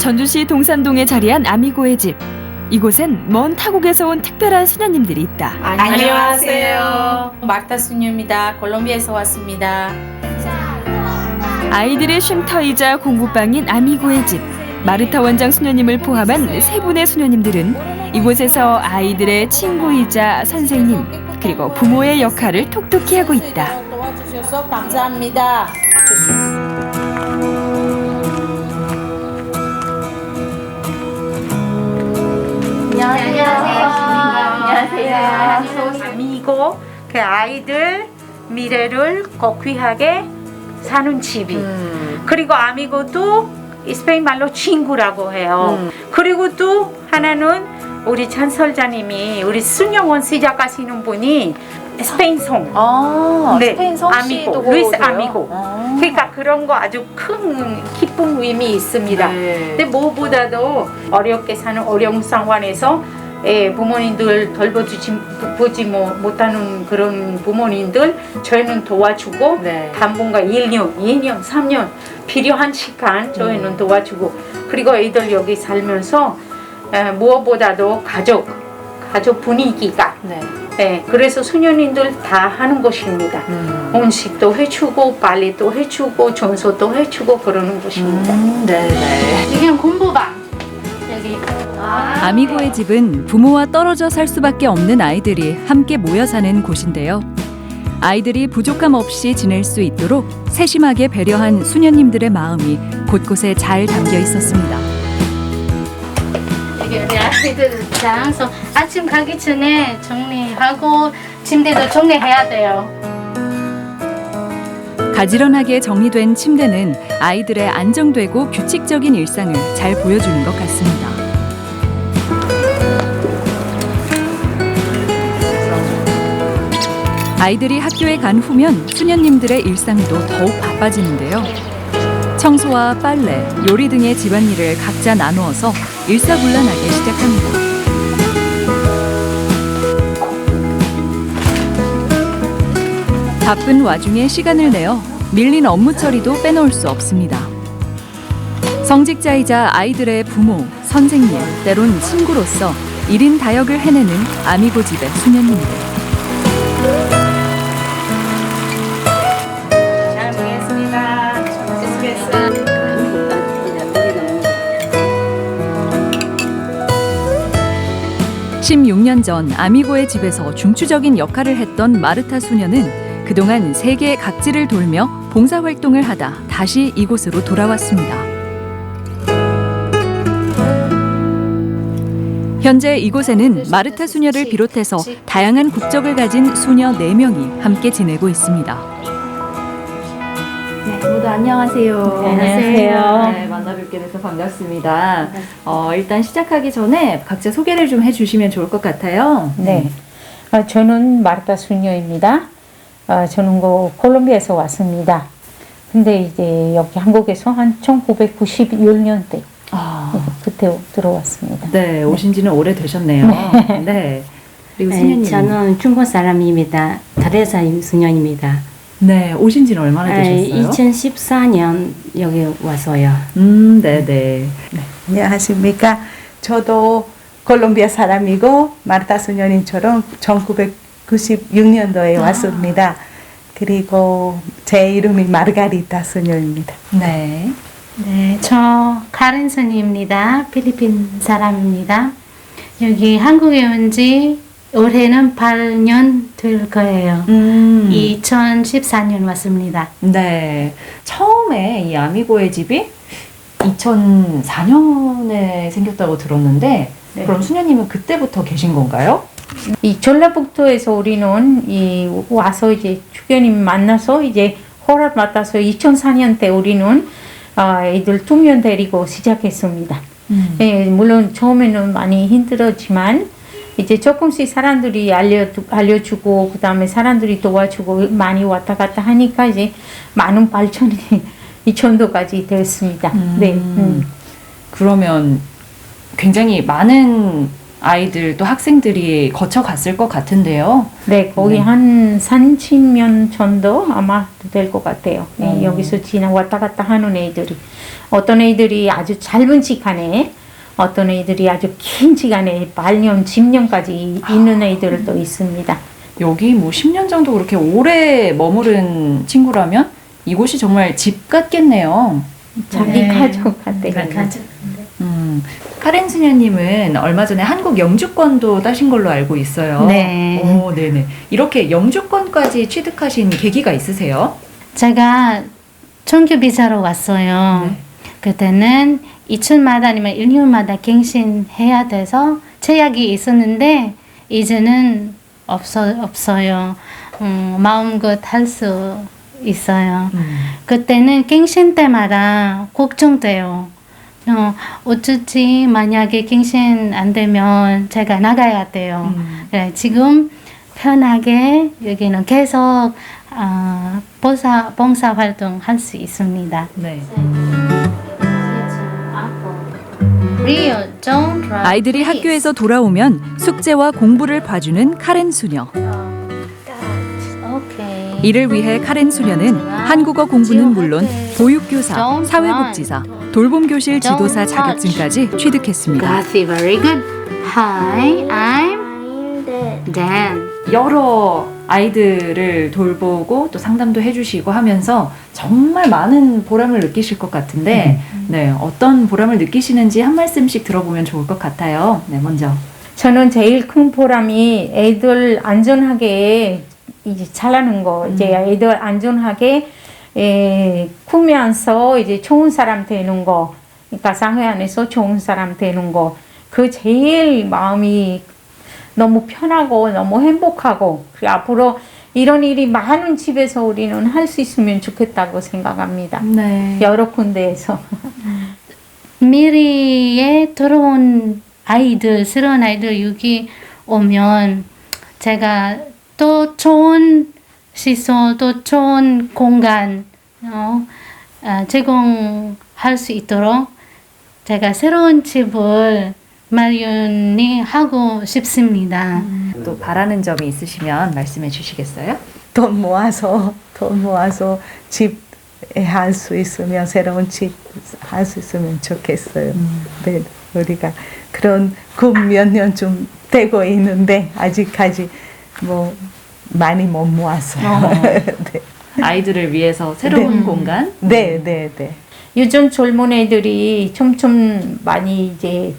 전주시 동산동에 자리한 아미고의 집. 이곳엔 먼 타국에서 온 특별한 수녀님들이 있다. 안녕하세요. 마르타 수녀입니다. 콜롬비아에서 왔습니다. 아이들의 쉼터이자 공부방인 아미고의 집. 마르타 원장 수녀님을 포함한 세 분의 수녀님들은 이곳에서 아이들의 친구이자 선생님 그리고 부모의 역할을 톡톡히 하고 있다. 도와주셔서 감사합니다. 안녕하세요. 아미고 그 아이들 미래를 고귀하게 사는 집이. 그리고 아미고도 스페인 말로 친구라고 해요. 그리고 또 하나는 우리 찬설자님이 우리 순영원 시작하시는 분이 스페인 송. 아, 네, 스페인 성씨도 아미고, 루이스? 아미고. 아. 그러니까 그런 거 아주 큰 기쁜 의미 있습니다. 네. 근데 무엇보다도 어렵게 사는 어려운 상황에서 예, 부모님들 돌보지 보지 뭐, 못하는 그런 부모님들 저희는 도와주고 네. 당분간 1년, 2년, 3년 필요한 시간 저희는 음. 도와주고 그리고 애들 여기 살면서 에, 무엇보다도 가족, 가족 분위기가 네. 예, 그래서 수녀님들 다 하는 것입니다. 음. 음식도 해주고 빨래도 해주고 청소도 해주고 그러는 것입니다. 음, 네, 네. 지금 공부방 여기 아미고의 집은 부모와 떨어져 살 수밖에 없는 아이들이 함께 모여 사는 곳인데요. 아이들이 부족함 없이 지낼 수 있도록 세심하게 배려한 수녀님들의 마음이 곳곳에 잘 담겨 있었습니다. 우리 아이들 장소 아침 가기 전에 정리하고 침대도 정리해야 돼요. 가지런하게 정리된 침대는 아이들의 안정되고 규칙적인 일상을 잘 보여주는 것 같습니다. 아이들이 학교에 간 후면 수녀님들의 일상도 더욱 바빠지는데요. 청소와 빨래, 요리 등의 집안일을 각자 나누어서 일사불란하게 시작합니다. 바쁜 와중에 시간을 내어 밀린 업무 처리도 빼놓을 수 없습니다. 성직자이자 아이들의 부모, 선생님, 때론 친구로서 1인 다역을 해내는 아미고 집의 수녀님들. 16년 전 아미고의 집에서 중추적인 역할을 했던 마르타 수녀는 그동안 세계 각지를 돌며 봉사활동을 하다 다시 이곳으로 돌아왔습니다. 현재 이곳에는 마르타 수녀를 비롯해서 다양한 국적을 가진 수녀 4명이 함께 지내고 있습니다. 네, 모두 안녕하세요. 네, 안녕하세요. 네, 만나 뵙게 돼서 반갑습니다. 어, 일단 시작하기 전에 각자 소개를 좀 해주시면 좋을 것 같아요. 네. 어, 저는 마르타 수녀입니다. 어, 저는 그 콜롬비아에서 왔습니다. 근데 이제 여기 한국에서 한 1991년대 아, 그때 들어왔습니다. 네, 오신 지는 오래 되셨네요. 네. 그리고 네, 수녀님. 저는 중국 사람입니다. 다레사 수녀입니다. 네, 오신 지는 얼마나 네, 되셨어요? 2014년 여기 왔어요. 음, 네, 네. 안녕하십니까. 저도 콜롬비아 사람이고 마르타 수녀님처럼 1996년도에 왔습니다. 그리고 제 이름이 마르가리타 수녀입니다. 네. 네, 저 카렌 선입니다. 필리핀 사람입니다. 여기 한국에 온 지 올해는 8년 될 거예요. 음. 2014년 왔습니다. 네. 처음에 이 아미고의 집이 2004년에 생겼다고 들었는데 네. 그럼 수녀님은 그때부터 계신 건가요? 이 전라북도에서 우리는 이 와서 이제 주교님 만나서 이제 허락 맡아서 2004년 때 우리는 어, 애들 두 명 데리고 시작했습니다. 예, 물론 처음에는 많이 힘들었지만 이제 조금씩 사람들이 알려 알려주고 그 다음에 사람들이 도와주고 많이 왔다 갔다 하니까 이제 많은 발전이 이 정도까지 되었습니다. 네. 음. 그러면 굉장히 많은 아이들 또 학생들이 거쳐갔을 것 같은데요. 네, 거기 네. 한 30년 정도 아마 될 것 같아요. 네, 어. 여기서 지나 왔다 갔다 하는 애들이 어떤 애들이 아주 짧은 시간에 어떤 애들이 아주 긴 시간에 말년, 10년까지 있는 애들도 있습니다. 여기 뭐 10년 정도 그렇게 오래 머무른 친구라면 이곳이 정말 집 같겠네요. 자기 네. 가족 같아요. 음, 카렌 수녀님은 얼마 전에 한국 영주권도 따신 걸로 알고 있어요. 네. 오, 네네. 이렇게 영주권까지 취득하신 계기가 있으세요? 제가 청규 비자로 왔어요. 네. 그때는 2층마다 아니면 1년마다 갱신해야 돼서 제약이 있었는데 이제는 없어 없어요. 음, 마음껏 할 수 있어요. 음. 그때는 갱신 때마다 걱정돼요. 어, 어쩌지 만약에 갱신 안 되면 제가 나가야 돼요. 음. 네, 지금 편하게 여기는 계속 아, 봉사 봉사 활동 할 수 있습니다. 네. 아이들이 학교에서 돌아오면 숙제와 공부를 봐주는 카렌 수녀. 이를 위해 카렌 수녀는 한국어 공부는 물론 보육교사, 사회복지사, 돌봄교실 지도사 자격증까지 취득했습니다. Got it. Very good. Hi, I'm Dan. 여러 아이들을 돌보고 또 상담도 해주시고 하면서 정말 많은 보람을 느끼실 것 같은데, 네, 어떤 보람을 느끼시는지 한 말씀씩 들어보면 좋을 것 같아요. 네, 먼저. 저는 제일 큰 보람이 애들 안전하게 이제 잘하는 거, 이제 애들 안전하게 에, 크면서 이제 좋은 사람 되는 거, 그러니까 사회 안에서 좋은 사람 되는 거, 그 제일 마음이 너무 편하고 너무 행복하고 그 앞으로 이런 일이 많은 집에서 우리는 할 수 있으면 좋겠다고 생각합니다. 네. 여러 군데에서. 미리에 들어온 아이들, 새로운 아이들 여기 오면 제가 또 좋은 시설, 또 좋은 공간 어, 아, 제공할 수 있도록 제가 새로운 집을 마련이 하고 싶습니다. 또 바라는 점이 있으시면 말씀해 주시겠어요? 돈 모아서 돈 모아서 집 할 수 있으면 새로운 집 할 수 있으면 좋겠어요. 네, 우리가 그런 꿈몇 년좀 되고 있는데 아직까지 뭐 많이 못 모았어요. 네, 아이들을 위해서 새로운 네. 공간? 네, 네, 네. 요즘 젊은 애들이 점점 많이 이제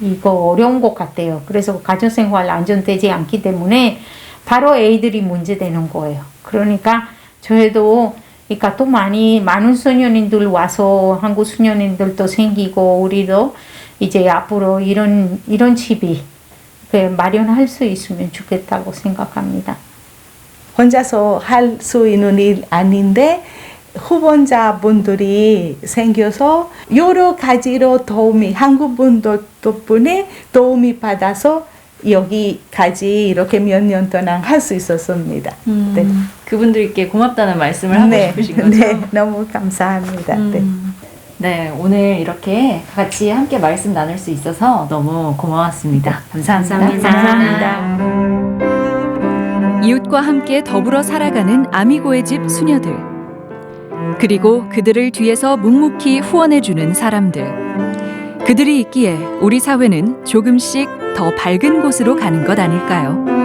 이거 어려운 것 같아요. 그래서 가정생활 안정되지 않기 때문에 바로 애들이 문제되는 거예요. 그러니까 저희도 그러니까 또 많이 많은 수녀님들 와서 한국 수녀님들도 생기고 우리도 이제 앞으로 이런 이런 집이 그 마련할 수 있으면 좋겠다고 생각합니다. 혼자서 할 수 있는 일 아닌데 후원자분들이 생겨서 여러 가지로 도움이 한국 분들 덕분에 도움이 받아서 여기까지 이렇게 몇 년 동안 할 수 있었습니다. 네. 그분들께 고맙다는 말씀을 하고 네, 싶으신 거죠? 네, 너무 감사합니다. 네. 음. 네, 오늘 이렇게 같이 함께 말씀 나눌 수 있어서 너무 고마웠습니다. 감사합니다. 감사합니다. 이웃과 함께 더불어 살아가는 아미고의 집 수녀들. 그리고 그들을 뒤에서 묵묵히 후원해주는 사람들. 그들이 있기에 우리 사회는 조금씩 더 밝은 곳으로 가는 것 아닐까요?